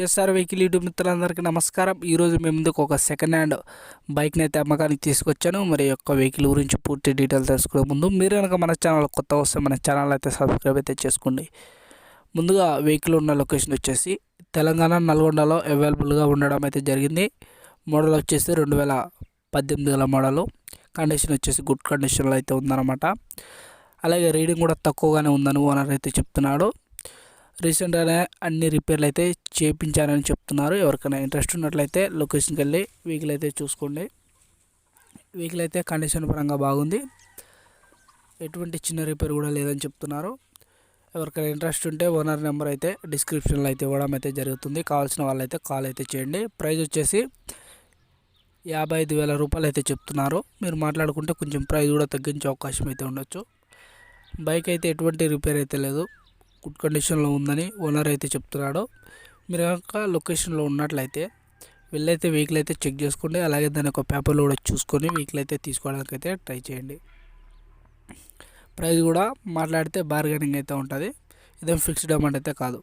SR vehicle YouTube మిత్రులందరికీ నమస్కారం. ఈరోజు మేము ముందుకు ఒక సెకండ్ హ్యాండ్ బైక్ని అయితే అమ్మకానికి తీసుకొచ్చాను. మరి యొక్క వెహికల్ గురించి పూర్తి డీటెయిల్ తెలుసుకునే ముందు మీరు కనుక మన ఛానల్ కొత్త వస్తే మన ఛానల్ అయితే సబ్స్క్రైబ్ అయితే చేసుకోండి. ముందుగా వెహికల్ ఉన్న లొకేషన్ వచ్చేసి తెలంగాణ నల్గొండలో అవైలబుల్గా ఉండడం అయితే జరిగింది. మోడల్ వచ్చేసి రెండు వేల పద్దెనిమిది గల మోడలు కండిషన్ వచ్చేసి గుడ్ కండిషన్లో అయితే ఉందన్నమాట. అలాగే రీడింగ్ కూడా తక్కువగానే ఉందని ఓనర్ అయితే చెప్తున్నాడు. రీసెంట్గానే అన్ని రిపేర్లు అయితే చేయించారని చెప్తున్నారు. ఎవరికైనా ఇంట్రెస్ట్ ఉన్నట్లయితే లొకేషన్కి వెళ్ళి వెహికల్ అయితే చూసుకోండి. వెహికల్ అయితే కండిషన్ పరంగా బాగుంది. ఎటువంటి చిన్న రిపేర్ కూడా లేదని చెప్తున్నారు. ఎవరికైనా ఇంట్రెస్ట్ ఉంటే ఓనర్ నెంబర్ అయితే డిస్క్రిప్షన్లో అయితే ఇవ్వడం అయితే జరుగుతుంది. కావాల్సిన వాళ్ళైతే కాల్ అయితే చేయండి. ప్రైస్ వచ్చేసి యాభై ఐదు వేల రూపాయలు అయితే చెప్తున్నారు. మీరు మాట్లాడుకుంటే కొంచెం ప్రైస్ కూడా తగ్గించే అవకాశం అయితే ఉండొచ్చు. బైక్ అయితే ఎటువంటి రిపేర్ అయితే లేదు. గుడ్ కండిషన్లో ఉందని ఓనర్ అయితే చెప్తున్నాడు. మీరు కనుక లొకేషన్లో ఉన్నట్లయితే వెళ్ళైతే వెహికల్ అయితే చెక్ చేసుకోండి. అలాగే దాని యొక్క పేపర్లు కూడా చూసుకొని వెహికల్ అయితే తీసుకోవడానికి అయితే ట్రై చేయండి. ప్రైస్ కూడా మాట్లాడితే బార్గెనింగ్ అయితే ఉంటుంది. ఇదేం ఫిక్స్డ్ అమౌంట్ అయితే కాదు.